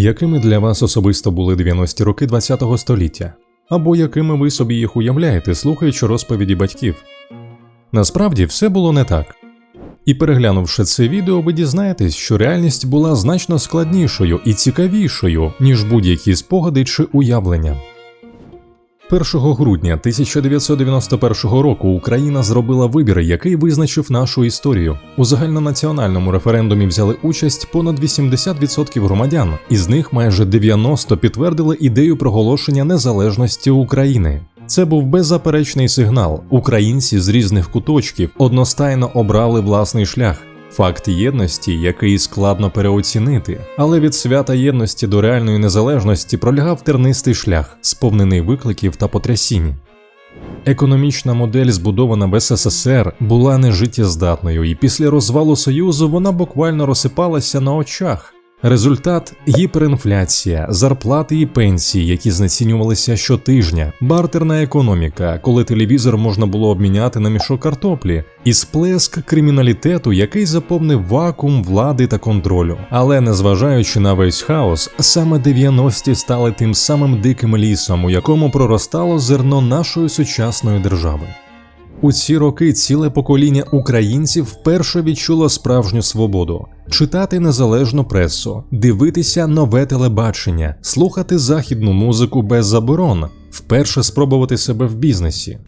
Якими для вас особисто були 90-ті роки ХХ століття? Або якими ви собі їх уявляєте, слухаючи розповіді батьків? Насправді все було не так. І переглянувши це відео, ви дізнаєтесь, що реальність була значно складнішою і цікавішою, ніж будь-які спогади чи уявлення. 1 грудня 1991 року Україна зробила вибір, який визначив нашу історію. У загальнонаціональному референдумі взяли участь понад 80% громадян, із них майже 90 підтвердили ідею проголошення незалежності України. Це був беззаперечний сигнал. Українці з різних куточків одностайно обрали власний шлях. Факт єдності, який складно переоцінити, але від свята єдності до реальної незалежності пролягав тернистий шлях, сповнений викликів та потрясінь. Економічна модель, збудована в СССР, була нежиттєздатною, і після розвалу Союзу вона буквально розсипалася на очах. Результат гіперінфляція, зарплати і пенсії, які знецінювалися щотижня, бартерна економіка, коли телевізор можна було обміняти на мішок картоплі, і сплеск криміналітету, який заповнив вакуум влади та контролю. Але незважаючи на весь хаос, саме 90-ті стали тим самим диким лісом, у якому проростало зерно нашої сучасної держави. У ці роки ціле покоління українців вперше відчуло справжню свободу читати незалежну пресу, дивитися нове телебачення, слухати західну музику без заборон, вперше спробувати себе в бізнесі.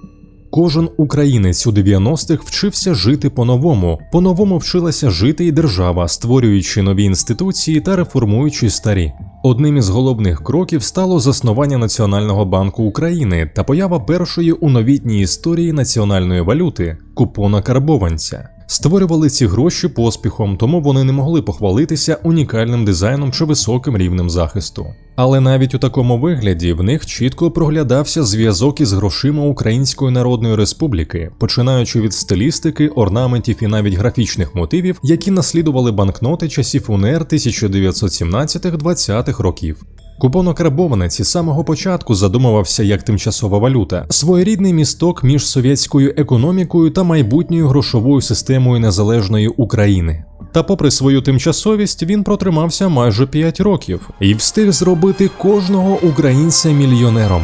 Кожен українець у 90-х вчився жити по-новому, по-новому вчилася жити і держава, створюючи нові інституції та реформуючи старі. Одним із головних кроків стало заснування Національного банку України та поява першої у новітній історії національної валюти купона карбованця. Створювали ці гроші поспіхом, тому вони не могли похвалитися унікальним дизайном чи високим рівнем захисту. Але навіть у такому вигляді в них чітко проглядався зв'язок із грошима Української Народної Республіки, починаючи від стилістики, орнаментів і навіть графічних мотивів, які наслідували банкноти часів УНР 1917-20-х років. Купонокарбованець із самого початку задумувався як тимчасова валюта, своєрідний місток між совєтською економікою та майбутньою грошовою системою незалежної України. Та, попри свою тимчасовість, він протримався майже 5 років і встиг зробити кожного українця мільйонером.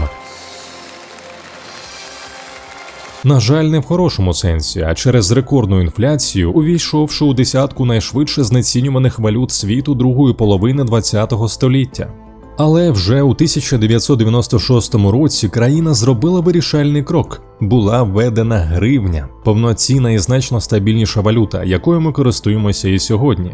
На жаль, не в хорошому сенсі, а через рекордну інфляцію, увійшовши у десятку найшвидше знецінюваних валют світу другої половини ХХ століття. Але вже у 1996 році країна зробила вирішальний крок. Була введена гривня, повноцінна і значно стабільніша валюта, якою ми користуємося і сьогодні.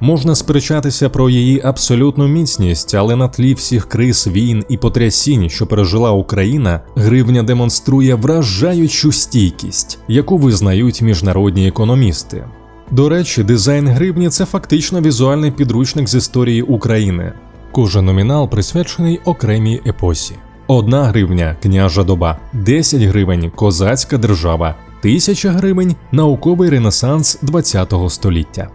Можна сперечатися про її абсолютну міцність, але на тлі всіх криз, війн і потрясінь, що пережила Україна, гривня демонструє вражаючу стійкість, яку визнають міжнародні економісти. До речі, дизайн гривні це фактично візуальний підручник з історії України. Кожен номінал присвячений окремій епосі. Одна гривня княжа доба, 10 гривень козацька держава, 1000 гривень науковий ренесанс ХХ століття.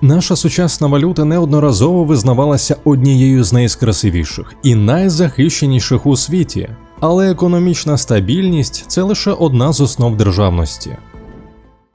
Наша сучасна валюта неодноразово визнавалася однією з найкрасивіших і найзахищеніших у світі, але економічна стабільність це лише одна з основ державності.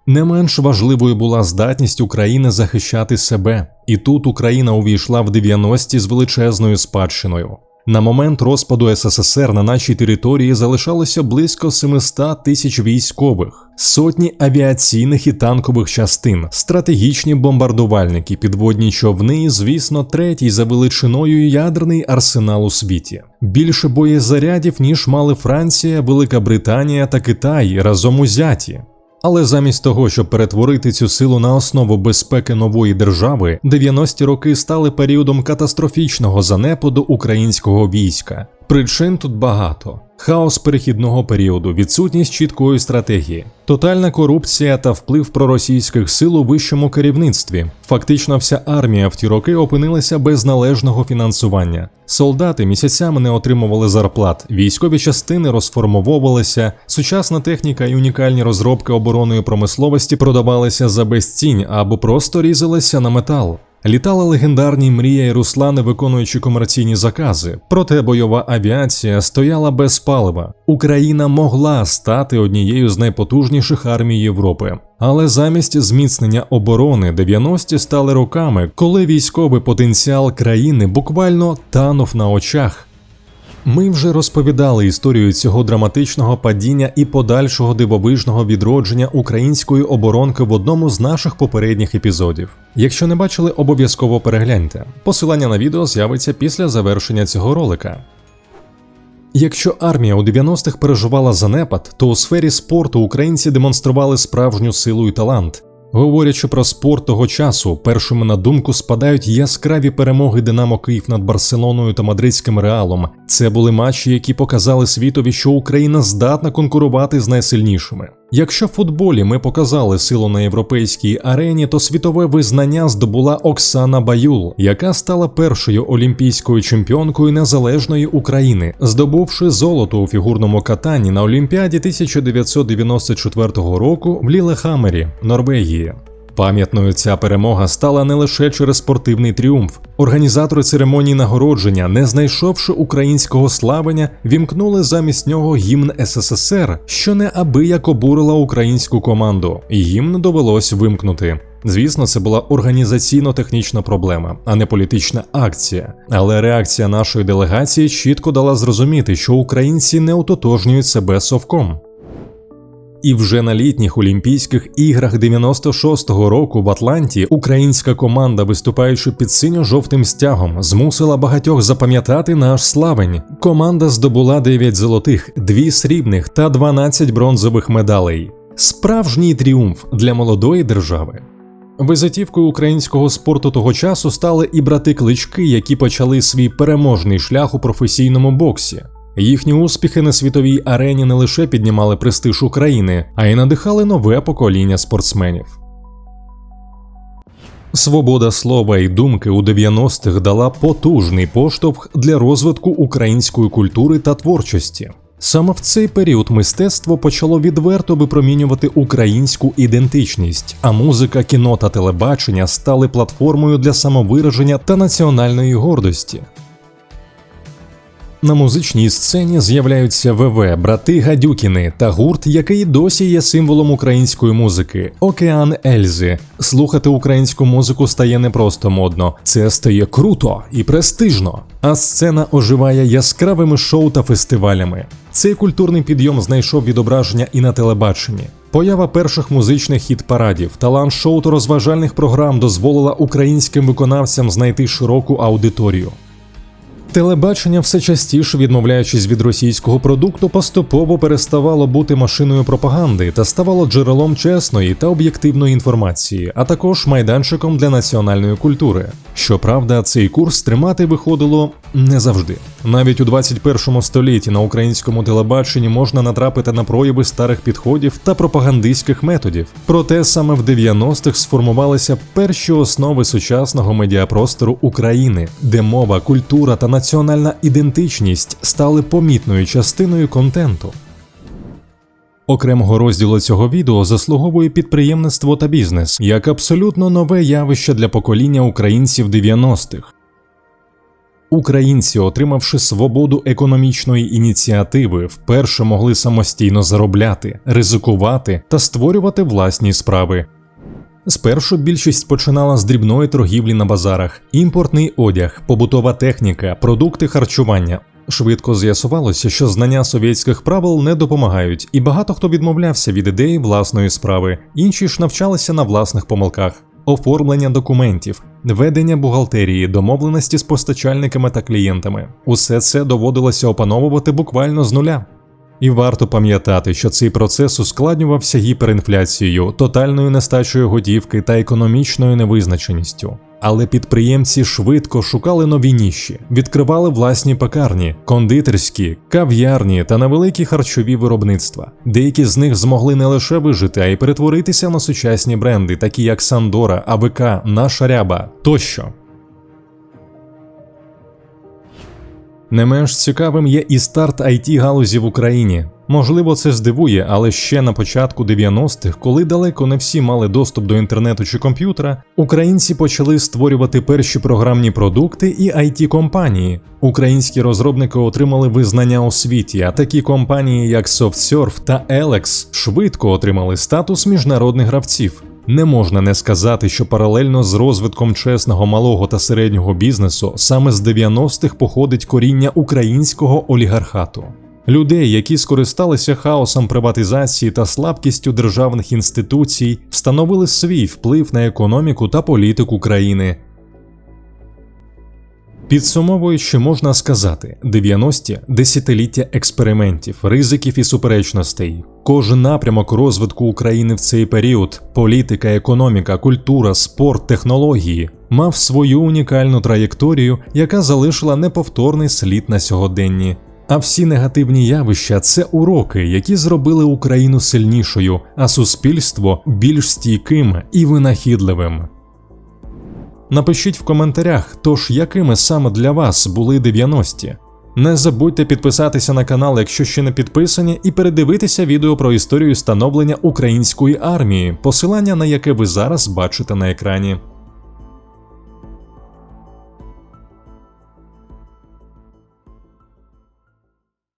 Не менш важливою була здатність України захищати себе, і тут Україна увійшла в 90-ті з величезною спадщиною. На момент розпаду СССР на нашій території залишалося близько 700 тисяч військових, сотні авіаційних і танкових частин, стратегічні бомбардувальники, підводні човни, і, звісно, третій за величиною ядерний арсенал у світі. Більше боєзарядів ніж мали Франція, Велика Британія та Китай разом узяті. Але замість того, щоб перетворити цю силу на основу безпеки нової держави, 90-ті роки стали періодом катастрофічного занепаду українського війська. Причин тут багато: хаос перехідного періоду, відсутність чіткої стратегії, тотальна корупція та вплив проросійських сил у вищому керівництві. Фактично, вся армія в ті роки опинилася без належного фінансування. Солдати місяцями не отримували зарплат, військові частини розформовувалися, сучасна техніка і унікальні розробки оборонної промисловості продавалися за безцінь або просто різалися на метал. Літали легендарні Мрія і Руслани, виконуючи комерційні закази. Проте бойова авіація стояла без палива. Україна могла стати однією з найпотужніших армій Європи. Але замість зміцнення оборони 90-ті стали роками, коли військовий потенціал країни буквально танув на очах. Ми вже розповідали історію цього драматичного падіння і подальшого дивовижного відродження української оборонки в одному з наших попередніх епізодів. Якщо не бачили, обов'язково перегляньте. Посилання на відео з'явиться після завершення цього ролика. Якщо армія у 90-х переживала занепад, то у сфері спорту українці демонстрували справжню силу і талант. Говорячи про спорт того часу, першими на думку спадають яскраві перемоги Динамо Київ над Барселоною та Мадридським Реалом. Це були матчі, які показали світові, що Україна здатна конкурувати з найсильнішими. Якщо в футболі ми показали силу на європейській арені, то світове визнання здобула Оксана Баюл, яка стала першою олімпійською чемпіонкою незалежної України, здобувши золото у фігурному катанні на Олімпіаді 1994 року в Лілехамері, Норвегії. Пам'ятною ця перемога стала не лише через спортивний тріумф. Організатори церемонії нагородження, не знайшовши українського славення, вімкнули замість нього гімн СССР, що неабияк обурила українську команду. Гімн довелось вимкнути. Звісно, це була організаційно-технічна проблема, а не політична акція. Але реакція нашої делегації чітко дала зрозуміти, що українці не ототожнюють себе совком. І вже на літніх Олімпійських іграх 96-го року в Атланті українська команда, виступаючи під синьо-жовтим стягом, змусила багатьох запам'ятати наш славень. Команда здобула 9 золотих, 2 срібних та 12 бронзових медалей. Справжній тріумф для молодої держави. Визитівкою українського спорту того часу стали і брати клички, які почали свій переможний шлях у професійному боксі. Їхні успіхи на світовій арені не лише піднімали престиж України, а й надихали нове покоління спортсменів. Свобода слова і думки у 90-х дала потужний поштовх для розвитку української культури та творчості. Саме в цей період мистецтво почало відверто випромінювати українську ідентичність, а музика, кіно та телебачення стали платформою для самовираження та національної гордості. На музичній сцені з'являються ВВ, брати Гадюкіни та гурт, який досі є символом української музики Океан Ельзи. Слухати українську музику стає не просто модно, це стає круто і престижно. А сцена оживає яскравими шоу та фестивалями. Цей культурний підйом знайшов відображення і на телебаченні. Поява перших музичних хіт-парадів, талант шоу та розважальних програм дозволила українським виконавцям знайти широку аудиторію. Телебачення все частіше, відмовляючись від російського продукту, поступово переставало бути машиною пропаганди та ставало джерелом чесної та об'єктивної інформації, а також майданчиком для національної культури. Щоправда, цей курс тримати виходило не завжди. Навіть у 21 столітті на українському телебаченні можна натрапити на прояви старих підходів та пропагандистських методів. Проте саме в 90-х сформувалися перші основи сучасного медіапростору України, де мова, культура та національна ідентичність стали помітною частиною контенту. Окремого розділу цього відео заслуговує підприємництво та бізнес як абсолютно нове явище для покоління українців 90-х. Українці, отримавши свободу економічної ініціативи, вперше могли самостійно заробляти, ризикувати та створювати власні справи. Спершу більшість починала з дрібної торгівлі на базарах, імпортний одяг, побутова техніка, продукти харчування. Швидко з'ясувалося, що знання совєтських правил не допомагають, і багато хто відмовлявся від ідеї власної справи, інші ж навчалися на власних помилках. Оформлення документів, ведення бухгалтерії, домовленості з постачальниками та клієнтами усе це доводилося опановувати буквально з нуля. І варто пам'ятати, що цей процес ускладнювався гіперінфляцією, тотальною нестачею готівки та економічною невизначеністю. Але підприємці швидко шукали нові ніші, відкривали власні пекарні, кондитерські, кав'ярні та невеликі харчові виробництва. Деякі з них змогли не лише вижити, а й перетворитися на сучасні бренди, такі як Сандора, АВК, Наша Ряба тощо. Не менш цікавим є і старт it галузі в Україні. Можливо, це здивує, але ще на початку 90-х, коли далеко не всі мали доступ до інтернету чи комп'ютера, українці почали створювати перші програмні продукти і it компанії. Українські розробники отримали визнання у світі, а такі компанії, як SoftSurf та Alex, швидко отримали статус міжнародних гравців. Не можна не сказати, що паралельно з розвитком чесного малого та середнього бізнесу саме з 90-х походить коріння українського олігархату. Людей, які скористалися хаосом приватизації та слабкістю державних інституцій, встановили свій вплив на економіку та політику країни. Підсумовуючи, можна сказати, 90-ті – десятиліття експериментів, ризиків і суперечностей. Кожен напрямок розвитку України в цей період політика, економіка, культура, спорт, технології мав свою унікальну траєкторію, яка залишила неповторний слід на сьогоденні. А всі негативні явища це уроки, які зробили Україну сильнішою, а суспільство більш стійким і винахідливим. Напишіть в коментарях, тож якими саме для вас були 90-ті. Не забудьте підписатися на канал, якщо ще не підписані, і передивитися відео про історію становлення української армії, посилання на яке ви зараз бачите на екрані.